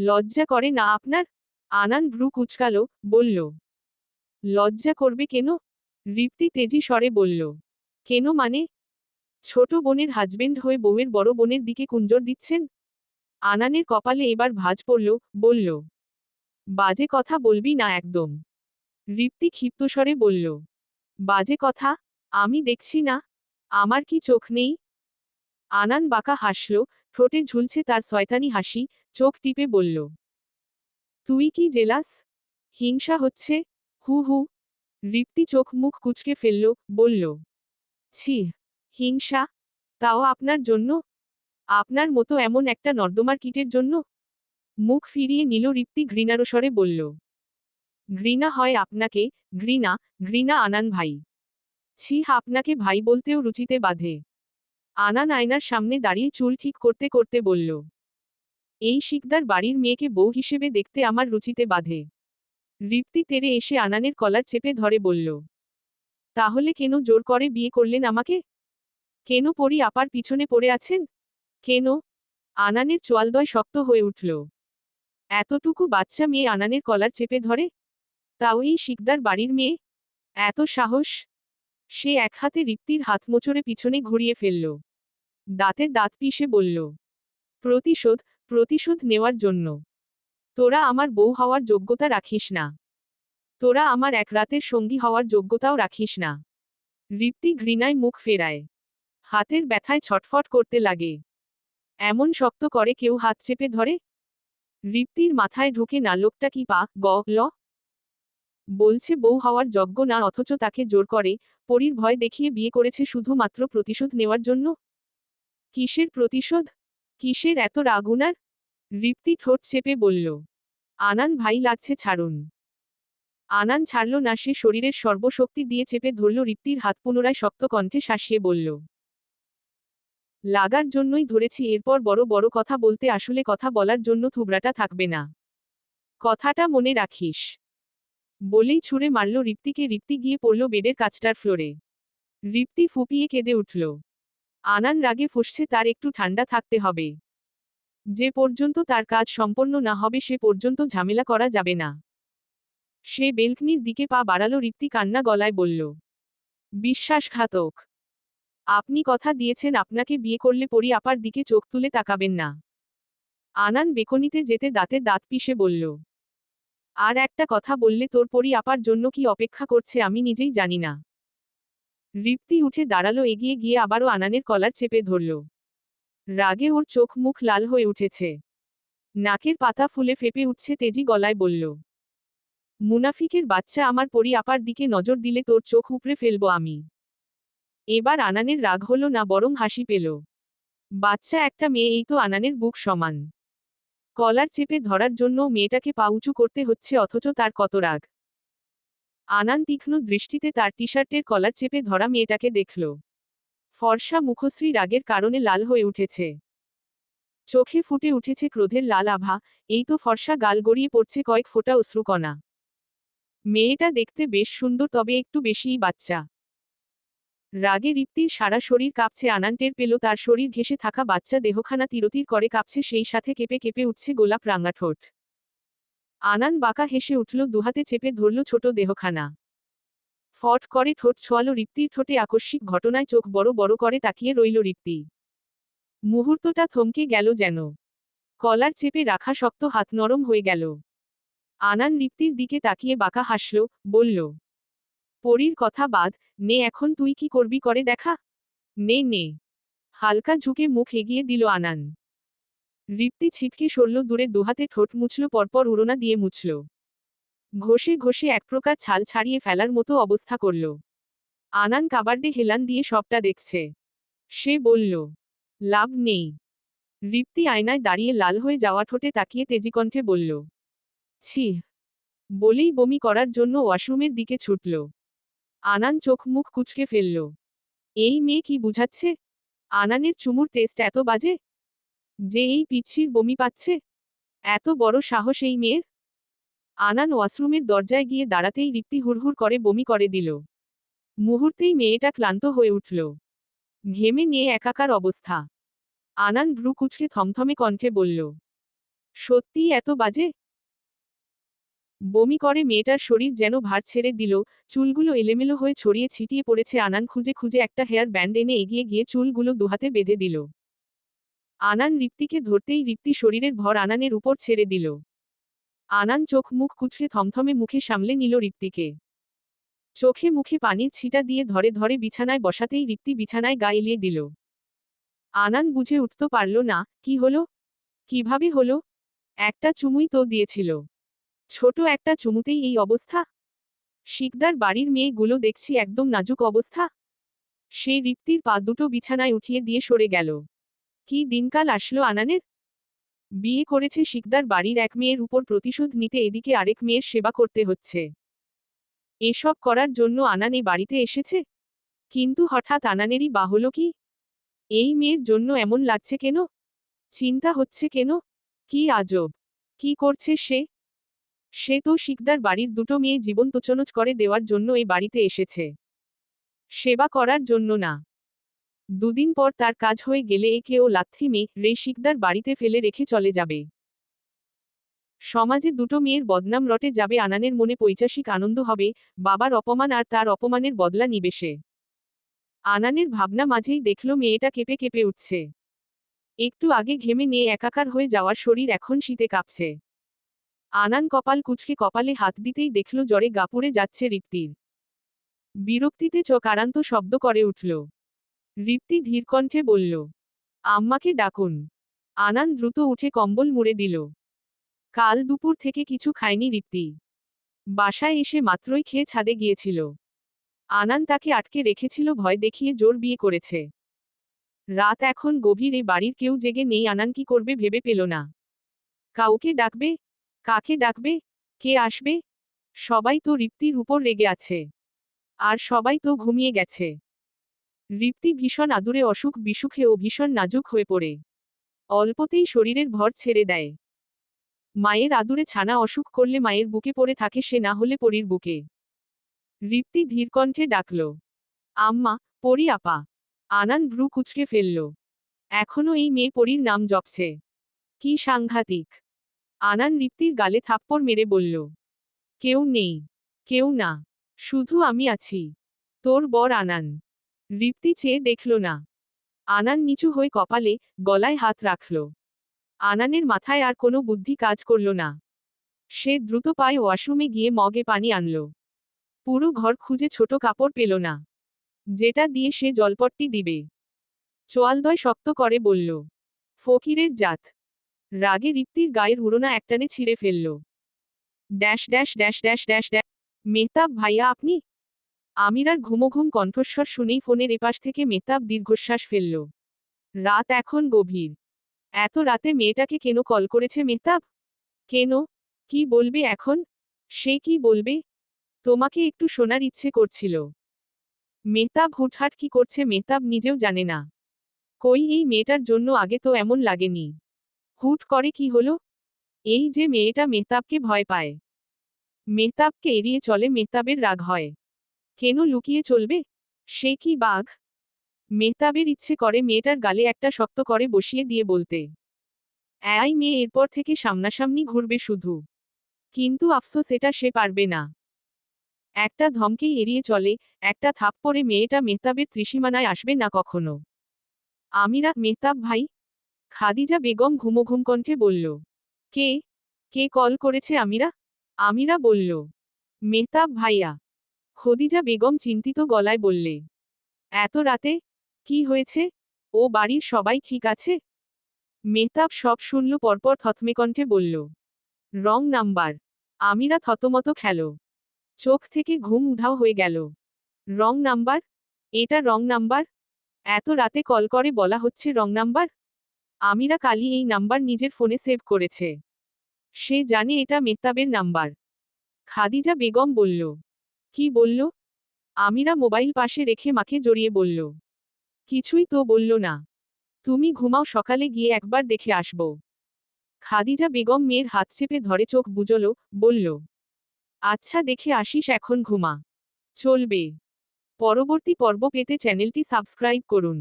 লজ্জা করে না আপনার? আনান ভ্রু কুচকালো, বলল। লজ্জা করবে কেন? রিপ্তি তেজি স্বরে বলল। কেন মানে? ছোট বোনের হাজবেন্ড হয়ে বউয়ের বড় বোনের দিকে কুঞ্জর দিচ্ছেন? আনানের কপালে এবার ভাঁজ পড়ল, বলল। বাজে কথা বলবি না একদম। রিপ্তি ক্ষিপ্ত স্বরে বলল। বাজে কথা? আমি দেখছি না। আমার কি চোখ নেই? আনান বাঁকা হাসল ঠোঁটে ঝুলছে তার শয়তানি হাসি, চোখ টিপে বলল, তুই কি জেলাস? হিংসা হচ্ছে? হু হু। রিপ্তি চোখ মুখ কুচকে ফেলল, বলল, ছি, হিংসা? তাও আপনার জন্য? আপনার মতো এমন একটা নর্দমার কিটের জন্য? মুখ ফিরিয়ে নিল রিপ্তি ঘৃণারস্বরে, বলল, ঘৃণা হয় আপনাকে, ঘৃণা ঘৃণা আনান ভাই। ছি, আপনাকে ভাই বলতেও রুচিতে বাধে। আনান আয়নার সামনে দাঁড়িয়ে চুল ঠিক করতে করতে বলল, এই শিকদার বাড়ির মেয়েকে বউ হিসেবে দেখতে আমার রুচিতে বাধে রিপ্তি তেরে এসে আনানের কলার চেপে ধরে বলল, তাহলে কেন জোর করে বিয়ে করলেন আমাকে? কেন পরি আপার পিছনে পড়ে আছেন? কেন আনানের চোয়ালদয় শক্ত হয়ে উঠল, এতটুকু বাচ্চা মেয়ে আনানের কলার চেপে ধরে? তাও এই শিকদার বাড়ির মেয়ে? এত সাহস সে এক হাতে রিপ্তির হাত মোচড়ে পিছনে ঘুরিয়ে ফেলল দাঁতে দাঁত পিষে বলল, প্রতিশোধ প্রতিশোধ নেওয়ার জন্য। তোরা আমার বউ হওয়ার যোগ্যতা রাখিস না। তোরা আমার এক রাতের সঙ্গী হওয়ার যোগ্যতাও রাখিস না। রিপ্তি ঘৃণায় মুখ ফেরায়। হাতের ব্যথায় ছটফট করতে লাগে। এমন শক্ত করে কেউ হাত চেপে ধরে? রিপ্তির মাথায় ঢুকে না লোকটা কি পা, গ, ল? বলছে বউ হওয়ার যজ্ঞ না, অথচ তাকে জোর করে, পরীর ভয় দেখিয়ে বিয়ে করেছে শুধুমাত্র প্রতিশোধ নেওয়ার জন্য? কিসের প্রতিশোধ? কিসের এত রাগুনার রিপ্তি ঠোঁট চেপে বলল, আনান ভাই লাগছে ছাড়ুন। আনান ছাড়ল না, সে শরীরের সর্বশক্তি দিয়ে চেপে ধরল রিপ্তির হাত, পুনরায় শক্ত কণ্ঠে শাসিয়ে বলল, লাগার জন্যই ধরেছি, এরপর বড় বড় কথা বলতে আসলে কথা বলার জন্য থুবড়াটা থাকবে না। কথাটা মনে রাখিস। বলেই ছুঁড়ে মারল রিপ্তিকে, রিপ্তি গিয়ে পড়ল বেডের কাছটার ফ্লোরে। রিপ্তি ফুপিয়ে কেঁদে উঠল আনান রাগে ফুসছে, তার একটু ঠান্ডা থাকতে হবে। যে পর্যন্ত তার কাজ সম্পন্ন না হবে, সে পর্যন্ত ঝামেলা করা যাবে না। সে বেলকনির দিকে পা বাড়ালো রিপ্তি কান্না গলায় বলল, বিশ্বাসঘাতক। আপনি কথা দিয়েছেন, আপনাকে বিয়ে করলে পরি আপার দিকে চোখ তুলে তাকাবেন না। আনান বেকনিতে যেতে দাঁতে দাঁত পিষে বলল, আর একটা কথা বললে তোর পরি আপার জন্য কি অপেক্ষা করছে আমি নিজেই জানি না। রিপ্তি উঠে দাঁড়াল, এগিয়ে গিয়ে আবারও আনানের কলার চেপে ধরল। রাগে ওর চোখ মুখ লাল হয়ে উঠেছে। নাকের পাতা ফুলে ফেপে উঠছে, তেজি গলায় বলল, মুনাফিকের বাচ্চা আমার পরি আপার দিকে নজর দিলে তোর চোখ উপড়ে ফেলব আমি। এবার আনানের রাগ হলো না, বরং হাসি পেল। বাচ্চা একটা মেয়ে, এই তো আনানের বুক সমান। কলার চেপে ধরার জন্য মেয়েটাকে পা উঁচু করতে হচ্ছে, অথচ তার কত রাগ। আনান তীক্ষ্ণ দৃষ্টিতে তার টি শার্টের কলার চেপে ধরা মেয়েটাকে দেখল। ফর্সা মুখশ্রী রাগের কারণে লাল হয়ে উঠেছে। চোখে ফুটে উঠেছে ক্রোধের লাল আভা, এই তো ফর্সা গাল গড়িয়ে পড়ছে কয়েক ফোঁটা অশ্রুকণা। মেয়েটা দেখতে বেশ সুন্দর, তবে একটু বেশিই বাচ্চা। রাগে রিপ্তির সারা শরীর কাঁপছে, আনান টের পেল তার শরীর ঘেসে থাকা বাচ্চা দেহখানা তিরতির করে কাঁপছে, সেই সাথে কেঁপে কেঁপে উঠছে গোলাপ রাঙা ঠোঁট আনান বাঁকা হেসে উঠল, দুহাতে চেপে ধরল ছোট দেহখানা। ফট করে ঠোঁট ছোয়ালো রিপ্তির ঠোঁটে আকস্মিক ঘটনায় চোখ বড় বড় করে তাকিয়ে রইল রিপ্তি। মুহূর্তটা থমকে গেল যেন। কলার চেপে রাখা শক্ত হাত নরম হয়ে গেল। আনান রিপ্তির দিকে তাকিয়ে বাঁকা হাসল, বলল, পরীর কথা বাদ, নে এখন তুই কি করবি করে দেখা? নে নে। হালকা ঝুঁকে মুখ এগিয়ে দিল আনান। রিপ্তি ছিটকে সরল দূরে দুহাতে ঠোঁট মুছল, পরপর উড়োনা দিয়ে মুছল। ঘষে ঘষে এক প্রকার ছাল ছাড়িয়ে ফেলার মতো অবস্থা করল। আনান কাবার্ডে হেলান দিয়ে সবটা দেখছে। সে বলল, লাভ নেই। রিপ্তি আয়নায় দাঁড়িয়ে লাল হয়ে যাওয়া ঠোঁটে তাকিয়ে তেজিকণ্ঠে বলল, ছি। বলেই বমি করার জন্য ওয়াশরুমের দিকে ছুটল। আনান চোখ মুখ কুচকে ফেলল, এই মেয়ে কি বুঝাচ্ছে? আনানের চুমুর টেস্ট এত বাজে? যে এই পিচ্ছির বমি পাচ্ছে? এত বড় সাহস এই মেয়ের। আনান ওয়াশরুমের দরজায় গিয়ে দাঁড়াতেই রিপ্তি হুড়হুড় করে বমি করে দিল। মুহূর্তেই মেয়েটা ক্লান্ত হয়ে উঠল। ঘেমে নিয়ে একাকার অবস্থা। আনান ভ্রু কুচকে থমথমে কণ্ঠে বলল, সত্যিই এত বাজে? বমি করে মেয়েটার শরীর যেন ভার ছেড়ে দিল, চুলগুলো এলেমেলো হয়ে ছড়িয়ে ছিটিয়ে পড়েছে আনান খুঁজে খুঁজে একটা হেয়ার ব্যান্ড এনে এগিয়ে গিয়ে চুলগুলো দুহাতে বেঁধে দিল। আনান রিপ্তিকে ধরতেই রিপ্তি শরীরের ভর আনানের উপর ছেড়ে দিল। আনান চোখ মুখ কুচকে থমথমে মুখে সামলে নিল রিপ্তিকে। চোখে মুখে পানির ছিটা দিয়ে ধরে ধরে বিছানায় বসাতেই রিপ্তি বিছানায় গা এলিয়ে দিল। আনান বুঝে উঠতে পারল না, কি হলো? কীভাবে হলো? একটা চুমুই তো দিয়েছিল। ছোট একটা চুমুতেই এই অবস্থা? শিকদার বাড়ির মেয়েগুলো দেখছি একদম নাজুক অবস্থা? সেই রিপ্তির পা দুটো বিছানায় উঠিয়ে দিয়ে সরে গেল। কি দিনকাল আসলো আনানের? বিয়ে করেছে শিকদার বাড়ির এক মেয়ের উপর প্রতিশোধ নিতে এদিকে আরেক মেয়ের সেবা করতে হচ্ছে। এসব করার জন্য আনান এই বাড়িতে এসেছে? কিন্তু হঠাৎ আনানেরই বা হলো কি? এই মেয়ের জন্য এমন লাগছে কেন? চিন্তা হচ্ছে কেন? কি আজব! কি করছে সে? সে তো শিকদার বাড়ির দুটো মেয়ে জীবন তোচনচ করে দেওয়ার জন্য এই বাড়িতে এসেছে। সেবা করার জন্য না। দুদিন পর তার কাজ হয়ে গেলে একে ও লাথি মেয়ে রে শিকদার বাড়িতে ফেলে রেখে চলে যাবে। সমাজে দুটো মেয়ের বদনাম রটে যাবে আনানের মনে পৈচাসিক আনন্দ হবে, বাবার অপমান আর তার অপমানের বদলা নিবে সে। আনানের ভাবনা মাঝেই দেখল মেয়েটা কেঁপে কেঁপে উঠছে। একটু আগে ঘেমে নিয়ে একাকার হয়ে যাওয়ার শরীর এখন শীতে কাঁপছে। আনান কপাল কুচকে কপালে হাত দিতেই দেখল জ্বরে গাপুরে যাচ্ছে রিপ্তির। বিরক্তিতে চোখ আরান্ত শব্দ করে উঠল। রিপ্তি ধীরকণ্ঠে বলল, আম্মাকে ডাকুন। আনান দ্রুত উঠে কম্বল মুড়ে দিল। কাল দুপুর থেকে কিছু খায়নি রিপ্তি বাসায় এসে মাত্রই খেয়ে ছাদে গিয়েছিল। আনান তাকে আটকে রেখেছিল ভয় দেখিয়ে জোর বিয়ে করেছে। রাত এখন গভীর এই বাড়ির কেউ জেগে নেই, আনান কি করবে ভেবে পেল না। কাউকে ডাকবে? কাকে ডাকবে? কে আসবে? সবাই তো রিপ্তির উপর রেগে আছে। আর সবাই তো ঘুমিয়ে গেছে। রিপ্তি ভীষণ আদুরে অসুখ বিসুখে ও ভীষণ নাজুক হয়ে পড়ে। অল্পতেই শরীরের ভর ছেড়ে দেয়। মায়ের আদুরে ছানা অসুখ করলে মায়ের বুকে পড়ে থাকে সে না হলে পরীর বুকে। রিপ্তি ধীরকণ্ঠে ডাকল, আম্মা, পরি আপা। আনান ভ্রু কুচকে ফেলল, এখনও এই মেয়ে পরীর নাম জপছে। কি সাংঘাতিক। আনান রিপ্তির গালে থাপ্পড় মেরে বলল, কেউ নেই, কেউ না, শুধু আমি আছি, তোর বর আনান। রিপ্তি চেয়ে দেখল না। আনান নিচু হয়ে কপালে, গলায় হাত রাখল। আনানের মাথায় আর কোনো বুদ্ধি কাজ করল না। সে দ্রুত পায়ে ওয়াশরুমে গিয়ে মগে পানি আনল। পুরো ঘর খুঁজে ছোট কাপড় পেল না। যেটা দিয়ে সে জলপটটি দিবে। চোয়ালদয় শক্ত করে বলল, ফকিরের জাত। রাগে রিপ্তির গায়ের উড়োনা একটানে ছিঁড়ে ফেলল। Dash dash dash dash dash dash. Mehtab ভাইয়া আপনি? আমিরার ঘুমোঘুম কণ্ঠস্বর শুনেই ফোনের এপাশ থেকে মেহতাব দীর্ঘশ্বাস ফেলল। রাত এখন গভীর। এত রাতে মেয়েটাকে কেন কল করেছে মেহতাব? কেন? কি বলবে এখন? সে কি বলবে? তোমাকে একটু শোনার ইচ্ছে করছিল। মেহতাব হুটহাট কি করছে মেহতাব নিজেও জানে না। কই এই মেয়েটার জন্য আগে তো এমন লাগেনি। হুট করে কি হলো? এই যে মেয়েটা মেহতাবকে ভয় পায়। মেহতাবকে এড়িয়ে চলে মেহতাবের রাগ হয়। কেন লুকিয়ে চলবে? সে কি বাঘ? মেহতাবের ইচ্ছে করে মেয়েটার গালে একটা শক্ত করে বসিয়ে দিয়ে বলতে। অ্যাই মেয়ে, এরপর থেকে সামনাসামনি ঘুরবে শুধু। কিন্তু আফসোস, এটা সে পারবে না। একটা ধমকেই এড়িয়ে চলে, একটা থাপ পরে মেয়েটা মেহতাবের ত্রিসীমানায় আসবে না কখনো। আমিরা, মেহতাব ভাই? খাদিজা বেগম ঘুমোঘুম কণ্ঠে বলল। কে? কে কল করেছে আমিরা? আমিরা বলল। মেহতাব ভাইয়া খদিজা বেগম চিন্তিত গলায় বললে, এত রাতে? কি হয়েছে? ও বাড়ির সবাই ঠিক আছে? মেহতাব সব শুনল, পরপর থতমে কণ্ঠে বলল, রং নাম্বার, আমিরা থতমত খেল। চোখ থেকে ঘুম উধাও হয়ে গেল। Wrong number? এটা রং নাম্বার? এত রাতে কল করে বলা হচ্ছে রং নাম্বার? আমিরা কালি এই নাম্বার নিজের ফোনে সেভ করেছে। সে জানে এটা মেহতাবের নাম্বার। খাদিজা বেগম বলল কি বলল? আমিরা মোবাইল পাশে রেখে মাকে জড়িয়ে বলল। কিছুই তো বলল না। তুমি ঘুমাও, সকালে গিয়ে একবার দেখে আসব। খাদিজা বেগম মেয়ের হাত চেপে ধরে চোখ বুঝল বলল আচ্ছা দেখে আসিস, এখন ঘুমা। চলবে। পরবর্তী পর্ব পেতে চ্যানেলটি সাবস্ক্রাইব করুন।